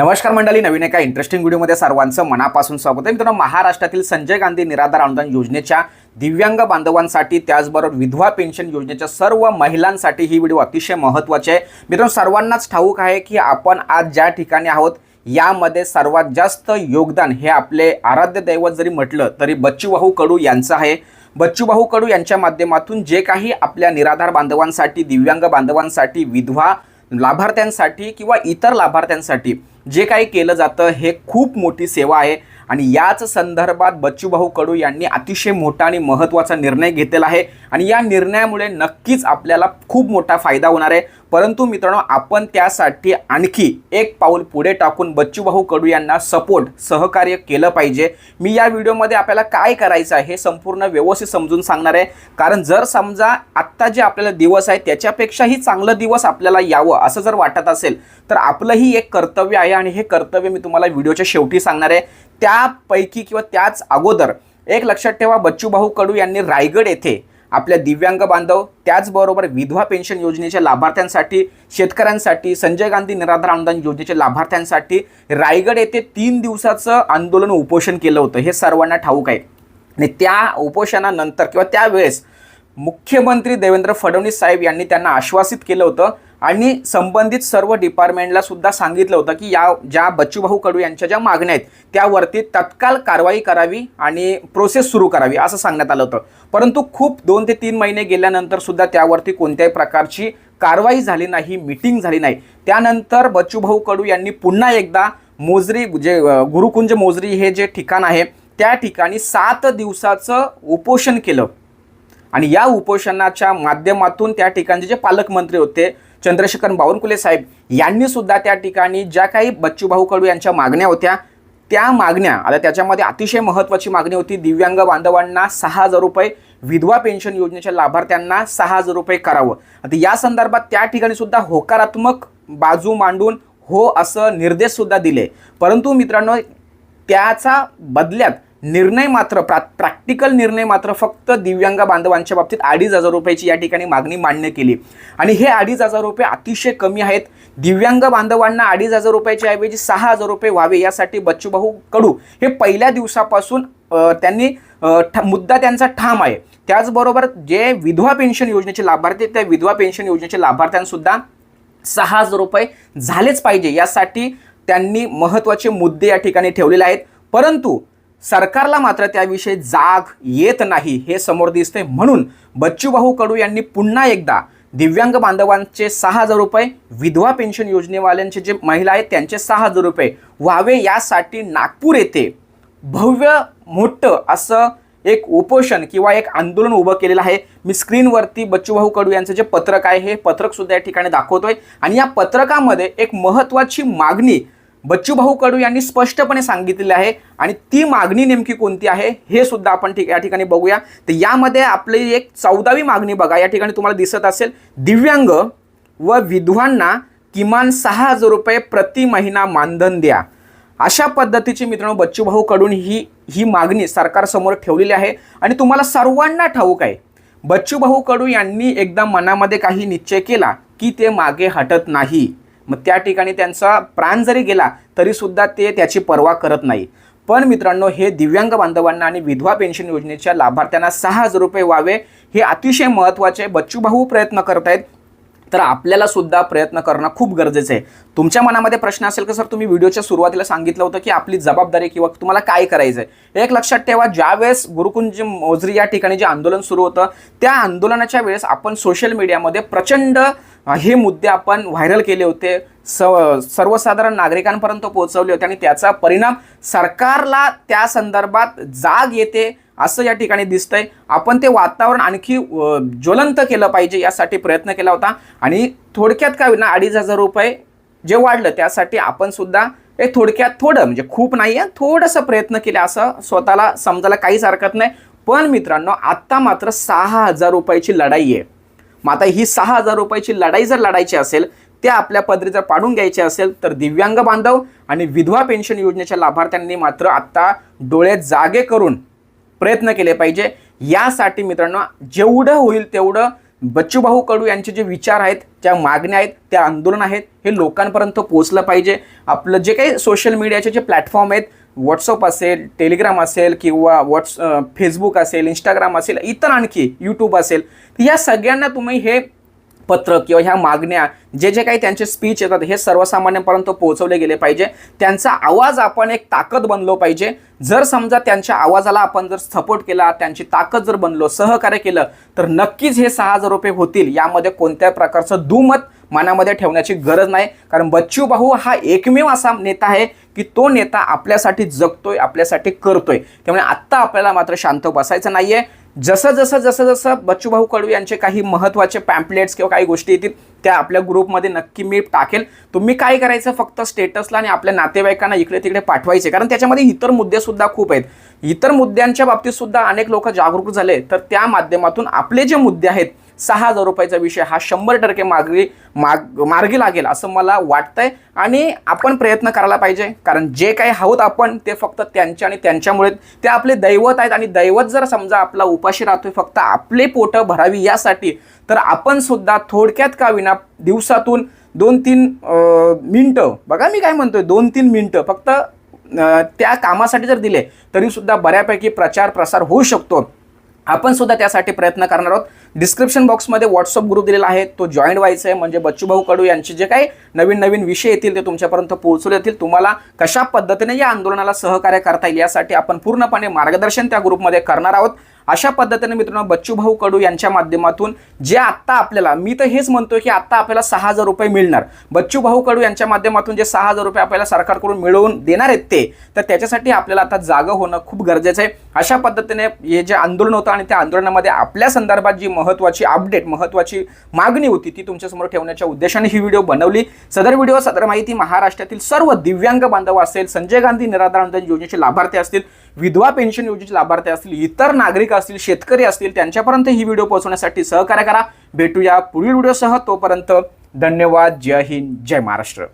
नमस्कार मंडळी नवीन एका इंटरेस्टिंग व्हिडिओमध्ये सर्वांचं मनापासून स्वागत आहे. मित्रांनो महाराष्ट्रातील संजय गांधी निराधार अनुदान योजनेच्या दिव्यांग बांधवांसाठी त्याचबरोबर विधवा पेन्शन योजनेच्या सर्व महिलांसाठी ही व्हिडिओ अतिशय महत्त्वाची आहे. मित्रांनो सर्वांनाच ठाऊक आहे की आपण आज ज्या ठिकाणी आहोत यामध्ये सर्वात जास्त योगदान हे आपले आराध्य दैवत जरी म्हटलं तरी बच्चूभाऊ कडू यांचं आहे. बच्चूभाऊ कडू यांच्या माध्यमातून जे काही आपल्या निराधार बांधवांसाठी दिव्यांग बांधवांसाठी विधवा लाभार्थ्यांसाठी किंवा इतर लाभार्थ्यांसाठी जे काही केलं जातं हे खूप मोठी सेवा आहे. आणि याच संदर्भात बच्चूभाऊ कडू यांनी अतिशय मोठा आणि महत्त्वाचा निर्णय घेतलेला आहे. आणि या निर्णयामुळे नक्कीच आपल्याला खूप मोठा फायदा होणार आहे. परंतु मित्रांनो आपण त्यासाठी आणखी एक पाऊल पुढे टाकून बच्चूभाऊ कडू यांना सपोर्ट सहकार्य केलं पाहिजे. मी या व्हिडिओमध्ये आपल्याला काय करायचं आहे हे संपूर्ण व्यवस्थित समजून सांगणार आहे. कारण जर समजा आत्ता जे आपल्याला दिवस आहे त्याच्यापेक्षाही चांगलं दिवस आपल्याला यावं असं जर वाटत असेल तर आपलंही एक कर्तव्य आहे आणि हे कर्तव्य मी तुम्हाला व्हिडिओच्या शेवटी सांगणार आहे. त्यापैकी किंवा त्याच अगोदर एक लक्षात ठेवा बच्चूभाऊ कडू यांनी रायगड येथे आपल्या दिव्यांग बांधव त्याचबरोबर विधवा पेन्शन योजनेच्या लाभार्थ्यांसाठी शेतकऱ्यांसाठी संजय गांधी निराधार अनुदान योजनेच्या लाभार्थ्यांसाठी रायगड येथे तीन दिवसाचं आंदोलन उपोषण केलं होतं. हे सर्वांना ठाऊक आहे. आणि त्या उपोषणानंतर किंवा त्यावेळेस मुख्यमंत्री देवेंद्र फडणवीस साहेब यांनी त्यांना आश्वासित केलं होतं आणि संबंधित सर्व डिपार्टमेंटला सुद्धा सांगितलं होतं की या ज्या बच्चूभाऊ कडू यांच्या ज्या मागण्या आहेत त्यावरती तत्काळ कारवाई करावी आणि प्रोसेस सुरू करावी असं सांगण्यात आलं होतं. परंतु खूप दोन ते तीन महिने गेल्यानंतर सुद्धा त्यावरती कोणत्याही प्रकारची कारवाई झाली नाही मिटिंग झाली नाही. त्यानंतर बच्चूभाऊ कडू यांनी पुन्हा एकदा मोजरी जे गुरुकुंज मोजरी हे जे ठिकाण आहे त्या ठिकाणी सात दिवसाचं उपोषण केलं. आणि या उपोषणाच्या माध्यमातून त्या ठिकाणचे जे पालकमंत्री होते चंद्रशेखर बावनकुले साहेब यांनी सुद्धा त्या ठिकाणी ज्या काही बच्चूभाऊ कडू यांच्या मागण्या होत्या त्या मागण्या आता त्याच्यामध्ये अतिशय महत्त्वाची मागणी होती दिव्यांग बांधवांना सहा हजार रुपये विधवा पेन्शन योजनेच्या लाभार्थ्यांना सहा हजार रुपये करावं. आता या संदर्भात त्या ठिकाणी सुद्धा होकारात्मक बाजू मांडून हो असं निर्देशसुद्धा दिले. परंतु मित्रांनो त्याचा बदल्यात निर्णय मात्र प्रा प्रॅक्टिकल निर्णय मात्र फक्त दिव्यांग बांधवांच्या बाबतीत अडीच हजार रुपयाची या ठिकाणी मागणी मान्य केली. आणि हे अडीच हजार रुपये अतिशय कमी आहेत. दिव्यांग बांधवांना अडीच हजार रुपयाच्या ऐवजी सहा हजार रुपये व्हावे यासाठी बच्चूभाऊ कडू हे पहिल्या दिवसापासून त्यांनी ठ- मुद्दा त्यांचा ठाम आहे. त्याचबरोबर जे विधवा पेन्शन योजनेचे लाभार्थी त्या विधवा पेन्शन योजनेचे लाभार्थ्यांसुद्धा सहा हजार रुपये झालेच पाहिजे यासाठी त्यांनी महत्त्वाचे मुद्दे या ठिकाणी ठेवलेले आहेत. परंतु सरकारला मात्र त्याविषयी जाग येत नाही हे समोर दिसते म्हणून बच्चूभाऊ कडू यांनी पुन्हा एकदा दिव्यांग बांधवांचे सहा हजार रुपये विधवा पेन्शन योजनेवाल्यांचे जे महिला आहेत त्यांचे सहा हजार रुपये व्हावे यासाठी नागपूर येथे भव्य मोठं असं एक उपोषण किंवा एक आंदोलन उभं केलेलं आहे. मी स्क्रीनवरती बच्चूभाऊ कडू यांचं जे पत्रक आहे हे पत्रकसुद्धा या ठिकाणी दाखवतोय. आणि या पत्रकामध्ये एक महत्त्वाची मागणी बच्चूभाऊ कडू यांनी स्पष्टपणे सांगितलेली आहे आणि ती मागणी नेमकी कोणती आहे हे सुद्धा आपण ठीक या ठिकाणी बघूया. तर यामध्ये आपली एक चौदावी मागणी बघा. या ठिकाणी तुम्हाला दिसत असेल दिव्यांग व विधवांना किमान सहा हजार रुपये प्रति महिना मानधन द्या. अशा पद्धतीची मित्रांनो बच्चूभाऊ कडून ही ही मागणी सरकारसमोर ठेवलेली आहे. आणि तुम्हाला सर्वांना ठाऊक आहे बच्चूभाऊ कडू यांनी एकदा मनामध्ये काही निश्चय केला की ते मागे हटत नाही. मग त्या ठिकाणी त्यांचा प्राण जरी गेला तरीसुद्धा ते त्याची पर्वा करत नाही. पण मित्रांनो हे दिव्यांग बांधवांना आणि विधवा पेन्शन योजनेच्या लाभार्थ्यांना सहा हजार रुपये व्हावे हे अतिशय महत्त्वाचे बच्चूभाऊ प्रयत्न करत आहेत तर आपल्याला सुद्धा प्रयत्न करणं खूप गरजेचं आहे. तुमच्या मनामध्ये प्रश्न असेल की सर तुम्ही व्हिडिओच्या सुरुवातीला सांगितलं होतं की आपली जबाबदारी किंवा तुम्हाला काय करायचं आहे एक लक्षात ठेवा. ज्यावेळेस गुरुकुंज मोजरी या ठिकाणी जे आंदोलन सुरू होतं त्या आंदोलनाच्या वेळेस आपण सोशल मीडियामध्ये प्रचंड हे मुद्दे आपण व्हायरल केले होते. स सर्वसाधारण नागरिकांपर्यंत पोहोचवले होते आणि त्याचा परिणाम सरकारला त्या संदर्भात जाग येते. असं या ठिकाणी दिसतंय. आपण ते वातावरण आणखी ज्वलंत केलं पाहिजे यासाठी प्रयत्न केला होता. आणि थोडक्यात काय होईल ना अडीच हजार रुपये जे वाढलं त्यासाठी आपण सुद्धा हे थोडक्यात थोडं म्हणजे खूप नाही आहे थोडंसं प्रयत्न केले असं स्वतःला समजायला काहीच हरकत नाही. पण मित्रांनो आत्ता मात्र सहा हजार रुपयाची लढाई आहे. मग आता ही सहा हजार रुपयाची लढाई जर लढायची असेल त्या आपल्या पदरी जर पाडून घ्यायची असेल तर दिव्यांग बांधव आणि विधवा पेन्शन योजनेच्या लाभार्थ्यांनी मात्र आत्ता डोळे जागे करून प्रयत्न केले पाहिजे. यासाठी मित्रांनो जेवढं होईल तेवढं बच्चूभाऊ कडू यांचे जे विचार आहेत ज्या मागण्या आहेत त्या आंदोलन आहेत हे लोकांपर्यंत पोहोचलं पाहिजे. आपलं जे काही सोशल मीडियाचे जे प्लॅटफॉर्म आहेत व्हॉट्सअप असेल टेलिग्राम असेल किंवा व्हॉट्स फेसबुक असेल इंस्टाग्राम असेल इतर आणखी यूट्यूब असेल तर या सगळ्यांना तुम्ही हे पत्र किंवा ह्या मागण्या जे जे काही त्यांचे स्पीच येतात हे सर्वसामान्यांपर्यंत पोहोचवले गेले पाहिजे. त्यांचा आवाज आपण एक ताकद बनलो पाहिजे. जर समजा त्यांच्या आवाजाला आपण जर सपोर्ट केला त्यांची ताकद जर बनलो सहकार्य केलं तर नक्कीच हे सहा हजार रुपये होतील. यामध्ये कोणत्या प्रकारचं दुमत मनामध्ये ठेवण्याची गरज नाही. कारण बच्चू भाऊ हा एकमेव असा नेता आहे की तो नेता आपल्यासाठी जगतोय आपल्यासाठी करतोय. त्यामुळे आत्ता आपल्याला मात्र शांत बसायचं नाहीये. जसं जसं जसं जसं बच्चूभाऊ कडू यांचे काही महत्त्वाचे पॅम्पलेट्स किंवा काही गोष्टी येतील त्या आपल्या ग्रुपमध्ये नक्की मी टाकेल. तुम्ही काय करायचं फक्त स्टेटसला आणि आपल्या नातेवाईकांना इकडे तिकडे पाठवायचे. कारण त्याच्यामध्ये इतर मुद्देसुद्धा खूप आहेत. इतर मुद्द्यांच्या बाबतीत सुद्धा अनेक लोक जागरूक झाले. तर त्या माध्यमातून आपले जे मुद्दे आहेत सहा हजार रुपयाचा विषय हा शंभर टक्के मार्गी माग मार्गी लागेल असं मला वाटतंय. आणि आपण प्रयत्न करायला पाहिजे. कारण जे काही आहोत आपण ते फक्त त्यांच्या आणि त्यांच्यामुळे ते आपले दैवत आहेत आणि दैवत जर समजा आपला उपाशी राहतोय फक्त आपले पोटं भरावी यासाठी तर आपण सुद्धा थोडक्यात का विना दिवसातून दोन तीन मिनटं बघा मी काय म्हणतोय दोन तीन मिनटं फक्त त्या कामासाठी जर दिले तरी सुद्धा बऱ्यापैकी प्रचार प्रसार होऊ शकतो. आपण सुद्धा त्यासाठी प्रयत्न करणार आहोत. डिस्क्रिप्शन बॉक्समध्ये व्हॉट्सअप ग्रुप दिलेला आहे. तो जॉईन व्हायचा आहे. म्हणजे बच्चूभाऊ कडू यांचे जे काही नवीन नवीन विषय येतील ते तुमच्यापर्यंत पोहोचले येतील तुम्हाला कशा पद्धतीने या आंदोलनाला सहकार्य करता येईल यासाठी आपण पूर्णपणे मार्गदर्शन त्या ग्रुपमध्ये करणार आहोत. अशा पद्धतीने मित्रांनो बच्चूभाऊ कडू यांच्या माध्यमातून जे आत्ता आपल्याला मी तर हेच म्हणतोय की आत्ता आपल्याला सहा हजार रुपये मिळणार. बच्चू भाऊ कडू यांच्या माध्यमातून जे सहा हजार रुपये आपल्याला सरकारकडून मिळवून देणार आहेत ते तर त्याच्यासाठी आपल्याला आता जागं होणं खूप गरजेचं आहे. अशा पद्धतीने हे जे आंदोलन होतं आणि त्या आंदोलनामध्ये आपल्या संदर्भात जी महत्त्वाची अपडेट महत्त्वाची मागणी होती ती तुमच्यासमोर ठेवण्याच्या उद्देशाने ही व्हिडिओ बनवली. सदर व्हिडिओ सदर माहिती महाराष्ट्रातील सर्व दिव्यांग बांधव असेल संजय गांधी निराधार अनुदान योजनेचे लाभार्थी असतील विधवा पेन्शन योजनेचे लाभार्थी असतील इतर नागरिक असतील शेतकरी असतील त्यांच्यापर्यंत ही व्हिडिओ पोहोचवण्यासाठी सहकार्य करा. भेटूया पुढील व्हिडिओसह. तोपर्यंत धन्यवाद. जय हिंद. जय महाराष्ट्र.